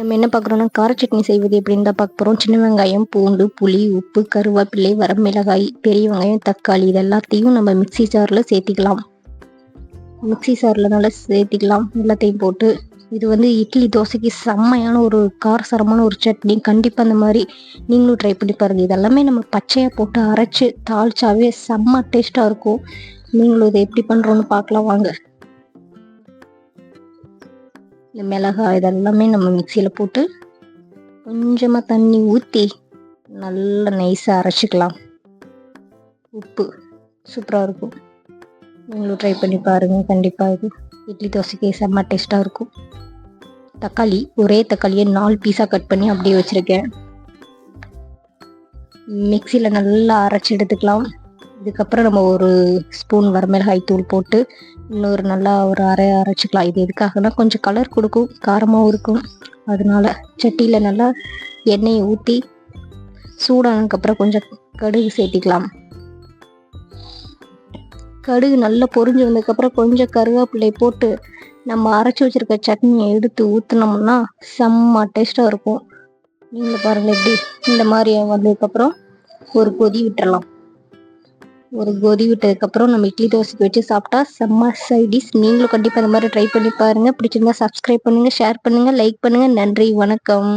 நம்ம என்ன பார்க்குறோம்னா கார சட்னி செய்வது எப்படின்னு தான் பார்க்க போகிறோம் சின்ன வெங்காயம் பூண்டு புளி உப்பு கருவேப்பிலை வரமிளகாய் பெரிய வெங்காயம் தக்காளி இது எல்லாத்தையும் நம்ம மிக்ஸி ஜாரில் சேர்த்திக்கலாம். மிக்ஸி ஜாரில் நல்லா சேர்த்திக்கலாம். எல்லாத்தையும் போட்டு இது வந்து இட்லி தோசைக்கு செம்மையான ஒரு காரசாரமான ஒரு சட்னி. கண்டிப்பாக அந்த மாதிரி நீங்களும் ட்ரை பண்ணி பாருங்கள் இதெல்லாமே நம்ம பச்சையாக போட்டு அரைச்சி தாளிச்சாவே செம்ம டேஸ்ட்டாக இருக்கும். நீங்களும் இதை எப்படி பண்ணுறோன்னு பார்க்கலாம். வாங்க. இந்த மிளகாய் இதெல்லாமே நம்ம மிக்சியில் போட்டு கொஞ்சமாக தண்ணி ஊற்றி நல்லா நைஸாக அரைச்சிக்கலாம். உப்பு சூப்பராக இருக்கும். நீங்களும் ட்ரை பண்ணி பாருங்கள் கண்டிப்பாக இது இட்லி தோசைக்கு செம்ம டேஸ்ட்டாக இருக்கும். தக்காளி ஒரே தக்காளியை நாலு பீஸாக கட் பண்ணி அப்படியே வச்சுருக்கேன். மிக்சியில் நல்லா அரைச்சி எடுத்துக்கலாம். இதுக்கப்புறம் நம்ம ஒரு ஸ்பூன் வரமிளகாய் தூள் போட்டு இன்னொரு நல்லா ஒரு அரை அரைச்சிக்கலாம் இது எதுக்காகனா கொஞ்சம் கலர் கொடுக்கும் காரமாகவும் இருக்கும். அதனால சட்டியில் நல்லா எண்ணெயை ஊற்றி சூடானதுக்கப்புறம் கொஞ்சம் கடுகு சேர்த்திக்கலாம். கடுகு நல்லா பொரிஞ்சு வந்ததுக்கப்புறம் கொஞ்சம் கருவேப்பிலை போட்டு நம்ம அரைச்சி வச்சிருக்க சட்னியை எடுத்து ஊற்றினோம்னா செம்ம டேஸ்ட்டாக இருக்கும். நீங்களும் பாருங்கள் எப்படி இந்த மாதிரி வந்ததுக்கப்புறம் ஒரு கொதி விட்டுறலாம். ஒரு கொதி விட்டதுக்கப்புறம் நம்ம இட்லி தோசைக்கு வச்சு சாப்பிட்டா செம்ம சைடிஸ் நீங்களும் கண்டிப்பாக இந்த மாதிரி ட்ரை பண்ணி பாருங்கள் பிடிச்சிருந்தா சப்ஸ்கிரைப் பண்ணுங்கள் ஷேர் பண்ணுங்கள் லைக் பண்ணுங்கள் நன்றி வணக்கம்.